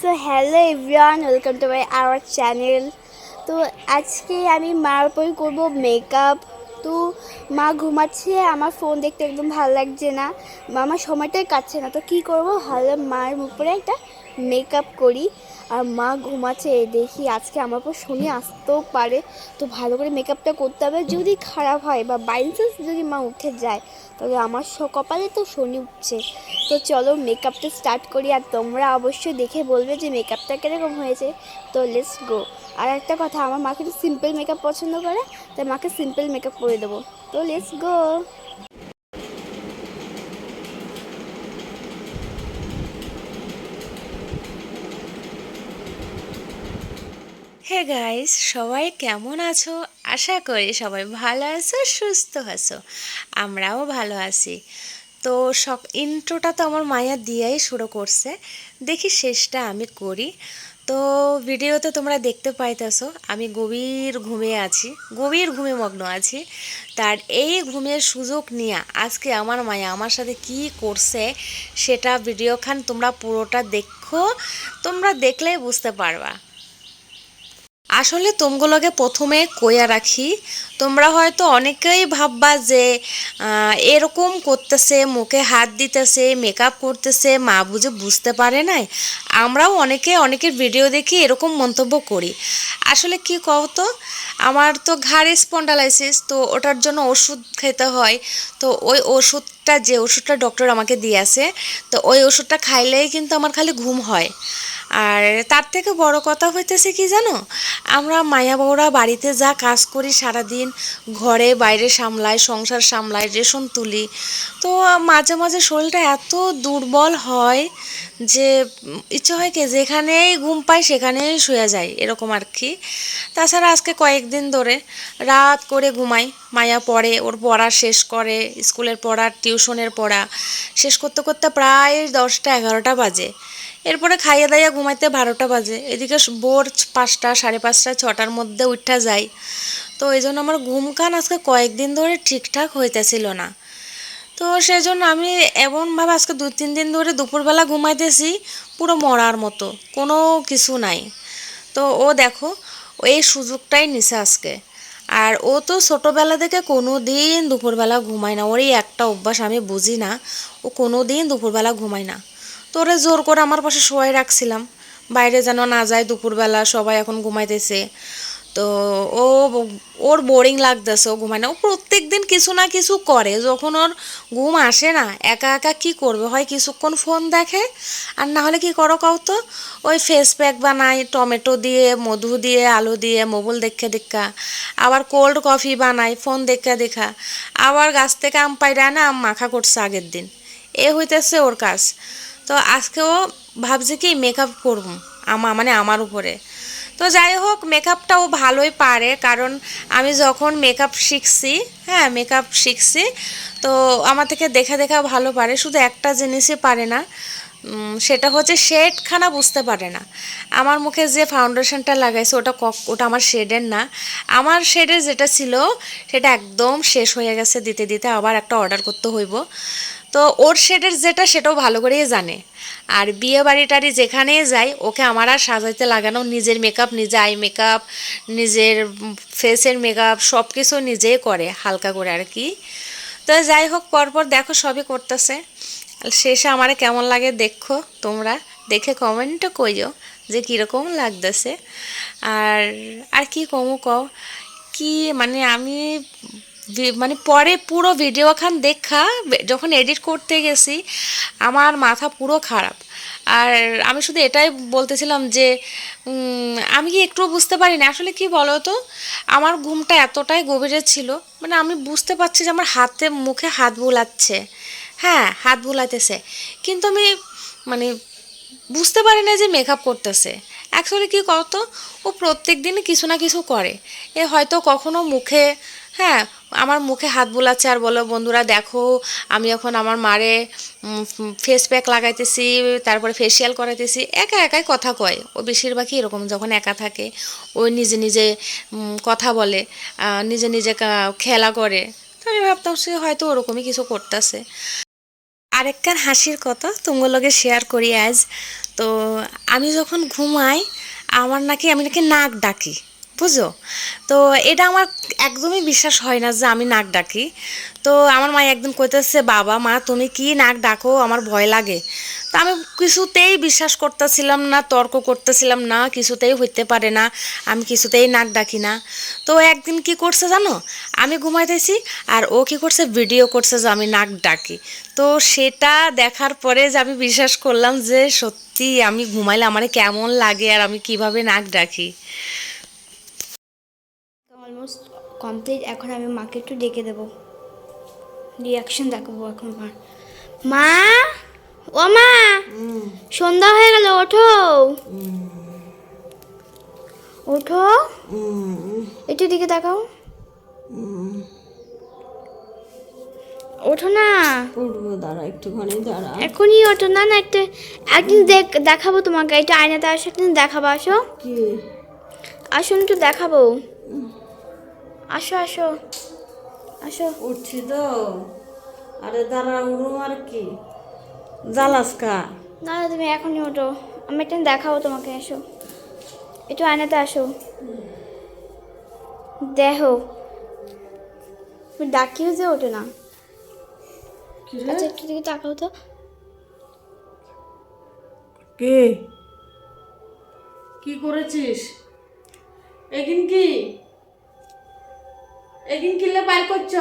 So hello everyone welcome to my our channel তো আজকে আমি মার উপর করব মেকআপ তো মা ঘুমাচ্ছে, আমার ফোন দেখতে একদম ভালো লাগছে না। আমার সময়টাই কাটছে না, তো কি করব? ভালো মার উপরে একটা মেকআপ করি। আর মা ঘুমাচ্ছে দেখি আজকে আমার উপর শনি আসতেও পারে। তো ভালো করে মেকআপটা করতে হবে। যদি খারাপ হয় বা বাইন্সেন্স যদি মা উঠে যায়, তাহলে আমার কপালে তো শনি উঠছে। তো চলো মেকআপটা স্টার্ট করি আর তোমরা অবশ্যই দেখে বলবে যে মেকআপটা কীরকম হয়েছে। তো লেটস গো আর একটা কথা, আমার মাকে কিন্তু সিম্পল মেকআপ পছন্দ করে, তাই মাকে সিম্পল মেকআপ করে দেবো। তো লেটস গো হে গাইস সবাই কেমন আছো? আশা করি সবাই ভালো আছো সুস্থ আছো। আমরাও ভালো আছি। তো সব ইন্ট্রোটা তো আমার মায়া দিয়াই শুরু করছে। দেখি শেষটা আমি করি। তো ভিডিওতে তোমরা দেখতে পাইতেছো, আমি গভীর ঘুমে আছি। গভীর ঘুমে মগ্ন আছি। তার এই ঘুমের সুযোগ নিয়ে আজকে আমার মায়া আমার সাথে কি করছে সেটা ভিডিওখান তোমরা পুরোটা দেখো। তোমরা দেখলেই বুঝতে পারবা। আসলে তোমগুলোকে প্রথমে কইয়া রাখি। তোমরা হয়তো অনেকেই ভাববা যে এরকম করতেছে, মুখে হাত দিতেছে মেকআপ করতেছে, মা বুঝে বুঝতে পারে নাই। আমরাও অনেকে, অনেকের ভিডিও দেখি এরকম মন্তব্য করি। আসলে কি কও তো, আমার তো ঘাড়ে স্পন্ডালাইসিস তো ওটার জন্য ওষুধ খেতে হয়। তো ওই ওষুধটা, যে ওষুধটা ডক্টর আমাকে দিয়েছে, তো ওই ওষুধটা খাইলেই কিন্তু আমার খালি ঘুম হয়। আর তার থেকে বড় কথা হইতেছে কি জানো? আমরা মায়া বউরা বাড়িতে যা কাজ করি সারাদিন ঘরে বাইরে সামলাই সংসার সামলাই রেশন তুলি। তো মাঝে মাঝে শরীরটা এত দুর্বল হয় যে ইচ্ছে হয় কি যেখানেই ঘুম পাই সেখানেই শুয়ে যায়, এরকম আর কি। তাছাড়া আজকে কয়েকদিন ধরে রাত করে ঘুমাই মায়া পড়ে, ওর পড়া শেষ করে, স্কুলের পড়া, টিউশনের পড়া, শেষ করতে করতে প্রায় দশটা, এগারোটা বাজে। এরপরে খাইয়ে দাইয়া ঘুমাইতে বারোটা বাজে। এদিকে ভোর পাঁচটা, সাড়ে পাঁচটা, ছটার মধ্যে উঠা যায় তো এই জন্য আমার ঘুমখান আজকে কয়েকদিন ধরে ঠিকঠাক হইতেছিল না। তো সেই জন্য আমি এমনভাবে আজকে দু, তিন দিন ধরে দুপুরবেলা ঘুমাইতেছি পুরো মরার মতো, কোনো কিছু নাই। তো ও দেখো, এই সুযোগটাই নিছে আজকে। আর ও তো ছোটোবেলা থেকে কোনো দিন দুপুরবেলা ঘুমায় না। ওর এই একটা অভ্যাস আমি বুঝি না, ও কোনো দিন দুপুরবেলা ঘুমায় না। তো ওরে জোর করে আমার পাশে শোয়াই রাখছিলাম। বাইরে যেন না যায় দুপুরবেলা, সবাই এখন ঘুমাইতেছে। তো ও ওর বোরিং লাগতেছে, ও ঘুমায় না। ও প্রত্যেক দিন কিছু না কিছু করে, যখন ওর ঘুম আসে না, একা একা কি করবে? হয় কিছুক্ষণ ফোন দেখে, আর না হলে কি করো কাউ তো? ওই ফেস প্যাক বানায়, টমেটো দিয়ে, মধু দিয়ে, আলু দিয়ে মোবল দেখে দেখা। আবার কোল্ড কফি বানায় ফোন দেখা দেখা। আবার গাছ থেকে আম পাইরা না আম মাখা করছে আগের দিন। এ হইতেছে ওর কাজ। তো আজকেও ভাবছে কি মেকআপ করব, আমা মানে আমার উপরে। তো যাই হোক মেকআপটাও ভালোই পারে, কারণ আমি যখন মেকআপ শিখছি হ্যাঁ মেকআপ শিখছি, তো আমার থেকে দেখা দেখা ভালো পারে, শুধু একটা জিনিসই পারে না। সেটা হচ্ছে শেডখানা বুঝতে পারে না। আমার মুখে যে ফাউন্ডেশনটা লাগাইছে, ওটা ওটা আমার শেডের না। আমার শেডের যেটা ছিল, সেটা একদম শেষ হয়ে গেছে দিতে দিতে, আবার একটা অর্ডার করতে হইব। তো ওর শেডের যেটা, সেটাও ভালো করেই জানে। আর বিয়ে বাড়ি টাড়ি যেখানেই যাই, ওকে আমার আর সাজাইতে লাগানো, নিজের মেকআপ নিজে আই মেকআপ নিজের ফেসের মেকআপ সব কিছু নিজেই করে, হালকা করে আর কি। তো যাই হোক, পরপর দেখো সবই করতেছে। শেষে আমারে কেমন লাগে দেখো তোমরা। দেখে কমেন্টও কইও যে কীরকম লাগতেছে। আর আর কি কমু কও? কি মানে আমি মানে পরে পুরো ভিডিওখান দেখা, যখন এডিট করতে গেছি, আমার মাথা পুরো খারাপ। আর আমি শুধু এটাই বলতেছিলাম যে আমি কি একটু বুঝতে পারি না আসলে কি বলো তো আমার ঘুমটা এতটাই গভীরে ছিল মানে আমি বুঝতে পারছি যে আমার হাতে মুখে হাত বুলাচ্ছে। হ্যাঁ হাত বুলাইতেছে। কিন্তু আমি মানে বুঝতে পারি না যে মেকআপ করতেছে। অ্যাকচুয়ালি কী করতো? ও প্রত্যেক দিনই কিছু না কিছু করে। এ হয়তো কখনো মুখে হ্যাঁ আমার মুখে হাত বোলাচ্ছে আর বলো, বন্ধুরা, দেখো, আমি এখন আমার মারে ফেস প্যাক লাগাইতেছি, তারপরে ফেসিয়াল করাইতেছি। একা একাই কথা কয়। ও বেশিরভাগই এরকম যখন একা থাকে, ও নিজে নিজে কথা বলে নিজে নিজে খেলা করে। আমি ভাবতাম সে হয়তো ওরকমই কিছু করতেছে। আরেকখান হাসির কথা তোমার লগে শেয়ার করি আজ। তো আমি যখন ঘুমাই, আমার নাকি আমি নাকি নাক ডাকি বুঝো তো এটা আমার একদমই বিশ্বাস হয় না যে আমি নাক ডাকি। তো আমার মা একদম কইতেছে, বাবা, মা, তুমি কি নাক ডাকো? আমার ভয় লাগে। তো আমি কিছুতেই বিশ্বাস করতেছিলাম না, তর্ক করতেছিলাম না, কিছুতেই হইতে পারে না, আমি কিছুতেই নাক ডাকি না। তো একদিন কি করছে জানো? আমি ঘুমাইতেছি আর ও কি করছে? ভিডিও করছে যে আমি নাক ডাকি। তো সেটা দেখার পরে যে আমি বিশ্বাস করলাম যে সত্যি আমি ঘুমাইলে আমার কেমন লাগে আর আমি কীভাবে নাক ডাকি। অলমোস্ট কমপ্লিট এখন আমি মাকে একটু ডেকে দেবো। রিয়াকশন দেখাবো এখন মার মা! ও মা সন্ধ্যা হয়ে গেল ওঠো। ওঠো। একটু দিকে দেখাও ওঠো না। উঠবো দাঁড়া একটুখানি দাঁড়া। এখনই ওঠো না না একটা একদিন দেখ- দেখাবো তোমাকে একটু আয়নাতে আসো একদিন দেখাবো আসো। আসুন একটু দেখাবো। আসো আসো আসো। উঠছি তো। আরে দাঁড়া উড়ুম আর কি? জ্বালাস কা না না, তুমি এখনই ওঠো। আমি একটা দেখাবো তোমাকে এসো। একটু আয়নাতে আসো। দেখো। ডাকিও যে ওঠে না। আচ্ছা একটু দিকে তাকাও তো। কে? কি করেছিস? এগিন কি? এগিন কিলে বাইর করছ?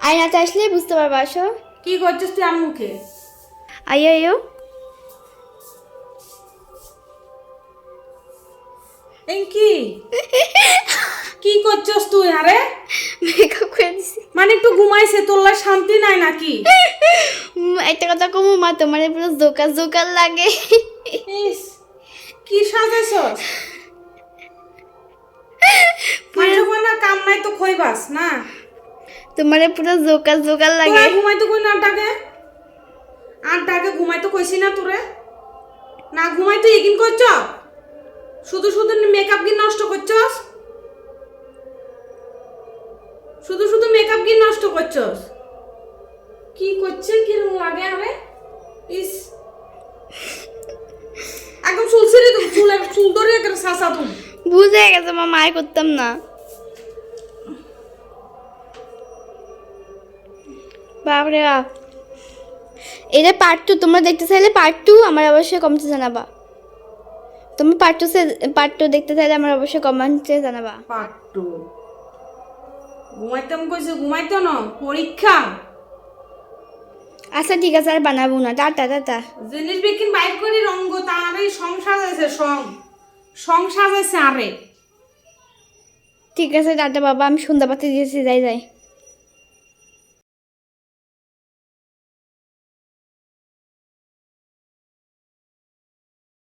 আয়নাতে আসলে বুঝতে পারব আসো। কি করছিস তুই আম্মুকে এই কি কি করছস তুই আরে মেকআপ করে দিছি মানে একটু ঘুমাইছে তোর লাই শান্তি নাই নাকি একটা কথা কমু মা তোমার পুরো জোকার জোকার লাগে কি সাজাইছস না কাম নাই তো খইবাস না তোমার পুরো জোকার জোকার লাগে তোরা ঘুমাইতে কই না আর ডাকে ঘুমাইতে কইছি না তোরে। না ঘুমাইতে এগিন করছ? শুধু শুধু মেকআপ গিন নষ্ট করছস? শুধু শুধু মেকআপ গিন নষ্ট করছস? কি করছে কি লাগে আরে? ইস। একদম চুলছিলি তুমি চুল চুল ধরে একটা সাসা তুমি বুঝে গেছে মা মায় করতাম না। বাপরে বাপ। এটা পার্ট টু তোমরা দেখতে চাইলে পার্ট টু আমার অবশ্যই কমেন্টে জানাবা। তুমি পার্ট টু পার্ট টু দেখতে চাইলে আমার অবশ্যই কমেন্টে জানাবা। পাট্টু ঘুমাইতাম কইছে ঘুমাইতো না পরীক্ষা। আচ্ছা ঠিক আছে আর বানাবো না। Tata tata. জিনিস বিকিন বাইর করি রঙ্গ তার এই সং সাজাইছে সং সং সাজাইছে আরে। ঠিক আছে টাটা বাবা আমি সন্ধ্যাবাতি দিয়েছি যাই যাই।